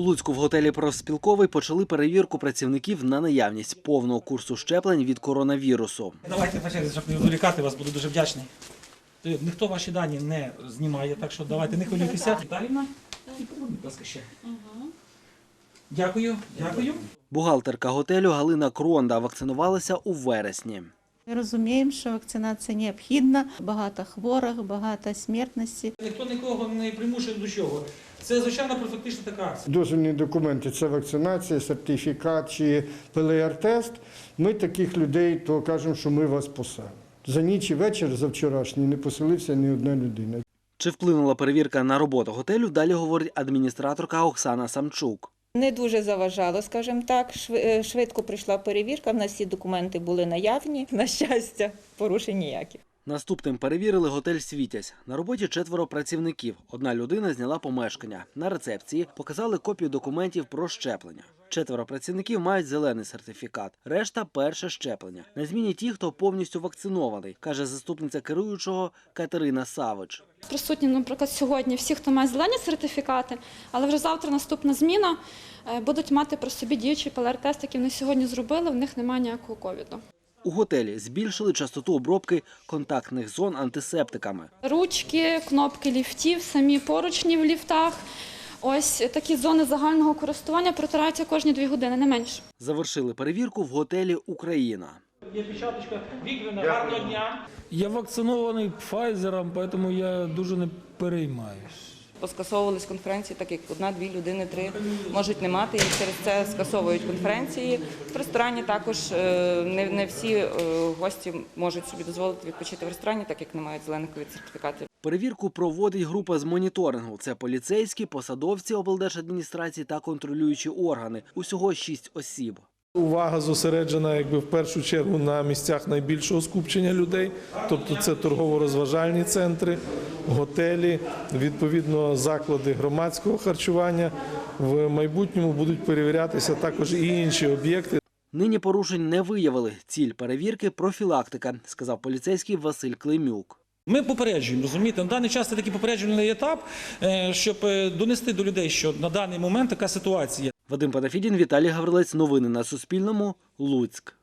У Луцьку в готелі профспілковий почали перевірку працівників на наявність повного курсу щеплень від коронавірусу. Давайте щоб не відволікати вас, буду дуже вдячний. Е, Ніхто ваші дані не знімає, так що давайте не хвилюйтеся. Віталіна, будь ласка, ще. Дякую, дякую. Бухгалтерка готелю Галина Кронда вакцинувалася у вересні. Ми розуміємо, що вакцинація необхідна, багато хворих, багато смертності. Ніхто нікого не примушує до чого. Це звичайно профілактична така акція. Дозвільні документи це вакцинація, сертифікат чи ПЛР-тест. Ми таких людей то кажемо, що ми вас поселимо. За ніч і вечір за вчорашній не поселився ні одна людина. Чи вплинула перевірка на роботу готелю? Далі говорить адміністраторка Оксана Самчук. Не дуже заважало, скажімо так. Шви- е, Швидко прийшла перевірка. В нас всі документи були наявні. На щастя, порушень ніяких. Наступним перевірили готель Світязь. На роботі четверо працівників. Одна людина зняла помешкання. На рецепції показали копію документів про щеплення. Четверо працівників мають зелений сертифікат. Решта перше щеплення. На зміні ті, хто повністю вакцинований, каже заступниця керуючого Катерина Савич. Присутні, наприклад, сьогодні всі, хто має зелені сертифікати, але вже завтра наступна зміна е, будуть мати при собі діючий ПЛР-тест, який вони сьогодні зробили, в них немає ніякого ковіду. У готелі збільшили частоту обробки контактних зон антисептиками. Ручки, кнопки ліфтів, самі поручні в ліфтах. Ось такі зони загального користування протираються кожні дві години, не менше. Завершили перевірку в готелі Україна. Є печаточка. Вікторівна, гарного дня. Я вакцинований Пфайзером, тому я дуже не переймаюсь. Поскасовувались конференції, так як одна-дві людини, три можуть не мати, і через це скасовують конференції. В ресторані також е, не, не всі е, гості можуть собі дозволити відпочити в ресторані, так як не мають зелених ковід сертифікатів. Перевірку проводить група з моніторингу. Це поліцейські, посадовці облдержадміністрації та контролюючі органи. Усього шість осіб. Увага зосереджена якби в першу чергу на місцях найбільшого скупчення людей, тобто це торгово-розважальні центри, готелі, відповідно заклади громадського харчування. В майбутньому будуть перевірятися також і інші об'єкти. Нині порушень не виявили. Ціль перевірки профілактика, сказав поліцейський Василь Климюк. Ми попереджуємо, розумієте, на даний час це такий попереджувальний етап, е, щоб е, донести до людей, що на даний момент така ситуація. Вадим Панафідін, Віталій Гаврилець. Новини на Суспільному. Луцьк.